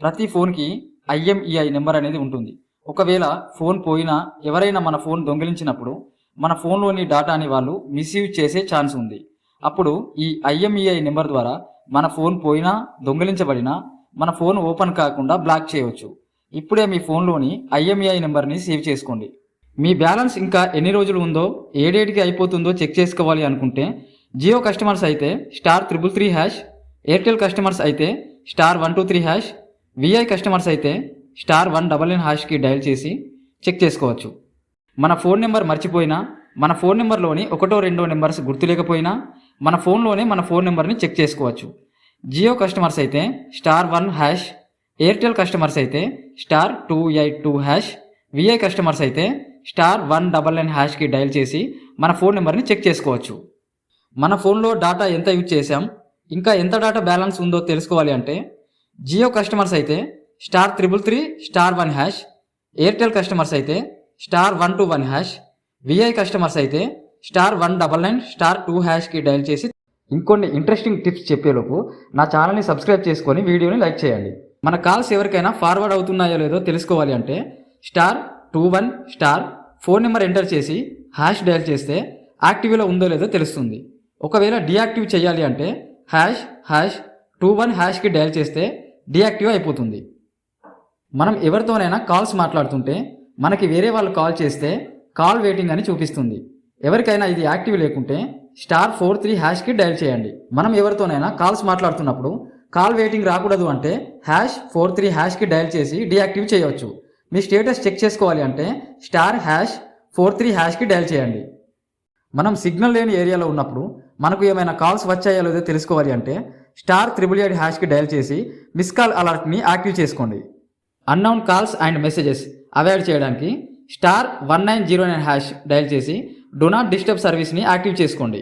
ప్రతి ఫోన్కి IMEI number అనేది ఉంటుంది. ఒకవేళ ఫోన్ పోయినా ఎవరైనా మన ఫోన్ దొంగిలించినప్పుడు మన ఫోన్లోని డేటాని వాళ్ళు మిస్యూజ్ చేసే ఛాన్స్ ఉంది. అప్పుడు ఈ ఐఎంఈఐ నెంబర్ ద్వారా మన ఫోన్ పోయినా దొంగిలించబడినా మన ఫోన్ ఓపెన్ కాకుండా బ్లాక్ చేయవచ్చు. ఇప్పుడే మీ ఫోన్లోని ఐఎంఈఐ నెంబర్ని సేవ్ చేసుకోండి. మీ బ్యాలెన్స్ ఇంకా ఎన్ని రోజులు ఉందో ఏడేటికి అయిపోతుందో చెక్ చేసుకోవాలి అనుకుంటే జియో కస్టమర్స్ అయితే star triple three hash Airtel customers అయితే star one two three hash VI customers అయితే స్టార్ వన్ డబల్ నైన్ హ్యాష్కి డయల్ చేసి చెక్ చేసుకోవచ్చు. మన ఫోన్ నెంబర్ మర్చిపోయినా మన ఫోన్ నెంబర్లోని ఒకటో రెండో నెంబర్స్ గుర్తులేకపోయినా మన ఫోన్లోనే మన ఫోన్ నెంబర్ని చెక్ చేసుకోవచ్చు. జియో కస్టమర్స్ అయితే star one hash Airtel customers అయితే star two eight two hash VI customers అయితే స్టార్ వన్ డబల్ నైన్ హ్యాష్కి డయల్ చేసి మన ఫోన్ నెంబర్ని చెక్ చేసుకోవచ్చు. మన ఫోన్లో డేటా ఎంత యూజ్ చేసాం ఇంకా ఎంత డేటా బ్యాలెన్స్ ఉందో తెలుసుకోవాలి అంటే జియో కస్టమర్స్ అయితే star triple three star one hash Airtel customers అయితే star one two one hash VI customers అయితే star one double nine star two హ్యాష్కి dial చేసి ఇంకొన్ని ఇంట్రెస్టింగ్ టిప్స్ చెప్పేలోపు నా ఛానల్ని సబ్స్క్రైబ్ చేసుకొని వీడియోని లైక్ చేయండి. మన కాల్స్ ఎవరికైనా ఫార్వర్డ్ అవుతున్నాయో లేదో తెలుసుకోవాలి అంటే star two one star phone number enter చేసి హ్యాష్ డయల్ చేస్తే యాక్టివ్లో ఉందో లేదో తెలుస్తుంది. ఒకవేళ డియాక్టివ్ చేయాలి అంటే హ్యాష్ హ్యాష్ టూ వన్ హ్యాష్కి డయల్ చేస్తే డియాక్టివ్ అయిపోతుంది. మనం ఎవరితోనైనా కాల్స్ మాట్లాడుతుంటే మనకి వేరే వాళ్ళు కాల్ చేస్తే కాల్ వెయిటింగ్ అని చూపిస్తుంది. ఎవరికైనా ఇది యాక్టివ్ లేకుంటే స్టార్ ఫోర్ త్రీ హ్యాష్కి డయల్ చేయండి. మనం ఎవరితోనైనా కాల్స్ మాట్లాడుతున్నప్పుడు కాల్ వెయిటింగ్ రాకూడదు అంటే హ్యాష్ ఫోర్ త్రీ హ్యాష్కి డయల్ చేసి డియాక్టివ్ చేయవచ్చు. మీ స్టేటస్ చెక్ చేసుకోవాలి అంటే స్టార్ హ్యాష్ ఫోర్ త్రీ హ్యాష్కి డయల్ చేయండి. మనం సిగ్నల్ లేని ఏరియాలో ఉన్నప్పుడు మనకు ఏమైనా కాల్స్ వచ్చాయో లేదో తెలుసుకోవాలి అంటే స్టార్ త్రిబుల్ ఎయిట్ హ్యాష్కి డయల్ చేసి మిస్ కాల్ అలర్ట్ని యాక్టివ్ చేసుకోండి. Unknown calls and messages avoid చేయడానికి star one nine zero nine hash dial చేసి డో నాట్ డిస్టర్బ్ సర్వీస్ని యాక్టివ్ చేసుకోండి.